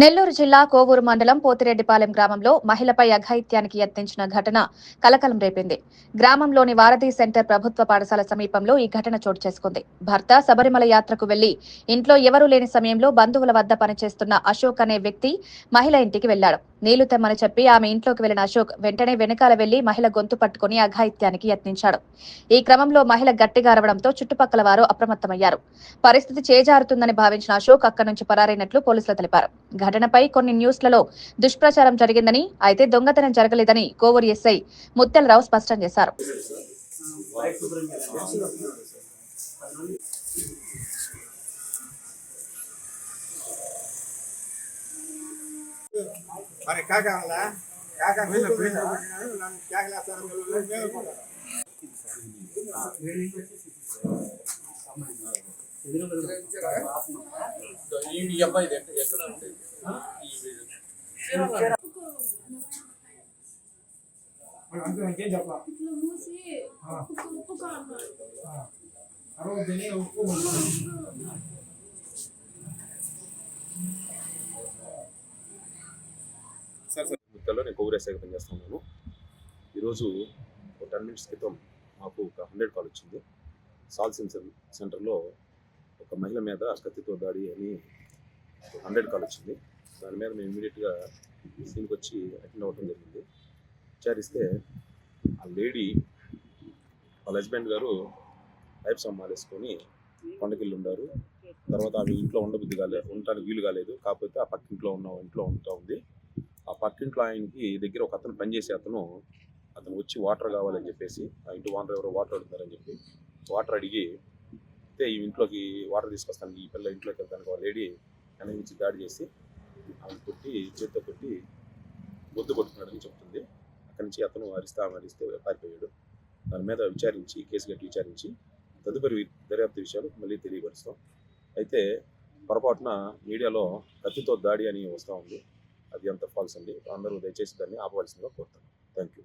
నెల్లూరు జిల్లా కోవూరు మండలం పోతిరెడ్డిపాలెం గ్రామంలో మహిళపై అఘాయిత్యానికి యత్నించిన ఘటన కలకలం రేపింది. గ్రామంలోని వారధి సెంటర్ ప్రభుత్వ పాఠశాల సమీపంలో ఈ ఘటన చోటు చేసుకుంది. భర్త శబరిమల యాత్రకు వెళ్ళి ఇంట్లో ఎవరూ లేని సమయంలో బంధువుల వద్ద పనిచేస్తున్న అశోక్ అనే వ్యక్తి మహిళ ఇంటికి వెళ్ళాడు నీళ్ళు తెమ్మని చెప్పి ఆమె ఇంట్లోకి వెళ్ళిన అశోక్ వెంటనే వెనకాల వెళ్ళి మహిళ గొంతు పట్టుకుని అఘాయిత్యానికి యత్నించాడు. ఈ క్రమంలో మహిళ గట్టిగా అరవడంతో చుట్టుపక్కల వారు అప్రమత్తమయ్యారు. పరిస్థితి చేజారుతుందని భావించిన అశోక్ అక్కడి నుంచి పరారైనట్లు పోలీసులు తెలిపారు. ఘటనపై కొన్ని న్యూస్లలో దుష్ప్రచారం జరిగిందని అయితే దొంగతనం జరగలేదని కోవూరు ఎస్ఐ ముత్తెలరావు స్పష్టం చేశారు. మరి కాకాల కాకా నన్ను కేకలేస్తాను ఈ అబ్బాయి ఎక్కడ ఉంది సార్ సార్ ముత్యాల్లో నేను కోవిడ్ ఎస్ఐగా పనిచేస్తున్నాను. ఈరోజు ఒక టెన్ మినిట్స్ క్రితం మాకు ఒక హండ్రెడ్ కాల్ వచ్చింది. సాల్ సెన్సర్ సెంటర్లో ఒక మహిళ మీద కత్తితో దాడి అని హండ్రెడ్ కాల్ వచ్చింది. దాని మీద మేము ఇమీడియట్గా సీన్కి వచ్చి అటెండ్ అవ్వడం జరిగింది. విచారిస్తే ఆ లేడీ వాళ్ళ హస్బెండ్ గారు పైప్ సమ్మాలేసుకొని కొండకెళ్ళి ఉండారు తర్వాత ఆమె ఇంట్లో ఉండబుద్ధి కాలేదు ఉండటానికి వీలు కాలేదు. కాకపోతే ఆ పక్కింట్లో ఉన్న ఇంట్లో ఉంటా ఉంది. ఆ పక్కింట్లో ఆయనకి దగ్గర ఒక అతను పనిచేసే అతను అతను వచ్చి వాటర్ కావాలని చెప్పేసి ఆ ఇంటి వాటర్ ఎవరో వాటర్ అడుగుతారని చెప్పి వాటర్ అడిగి అయితే ఈ ఇంట్లోకి వాటర్ తీసుకొస్తాను ఈ పిల్ల ఇంట్లోకి వెళ్తానికి ఒక లేడీ అనేది దాడి చేసి ఆమె కొట్టి చేతితో కొట్టి గొద్దు కొట్టుకున్నాడని చెప్తుంది. అక్కడి నుంచి అతను అరిస్తా ఆమె అరిస్తే పారిపోయాడు. దాని మీద విచారించి కేసు గట్టి విచారించి తదుపరి దర్యాప్తు విషయాలు మళ్ళీ తెలియపరుస్తాం. అయితే పొరపాటున మీడియాలో కత్తితో దాడి అని వస్తూ ఉంది. అది అంత ఫాల్స్ అండి. అందరూ దయచేసి దాన్ని ఆపవలసిందిగా కోరుతాను థ్యాంక్ యూ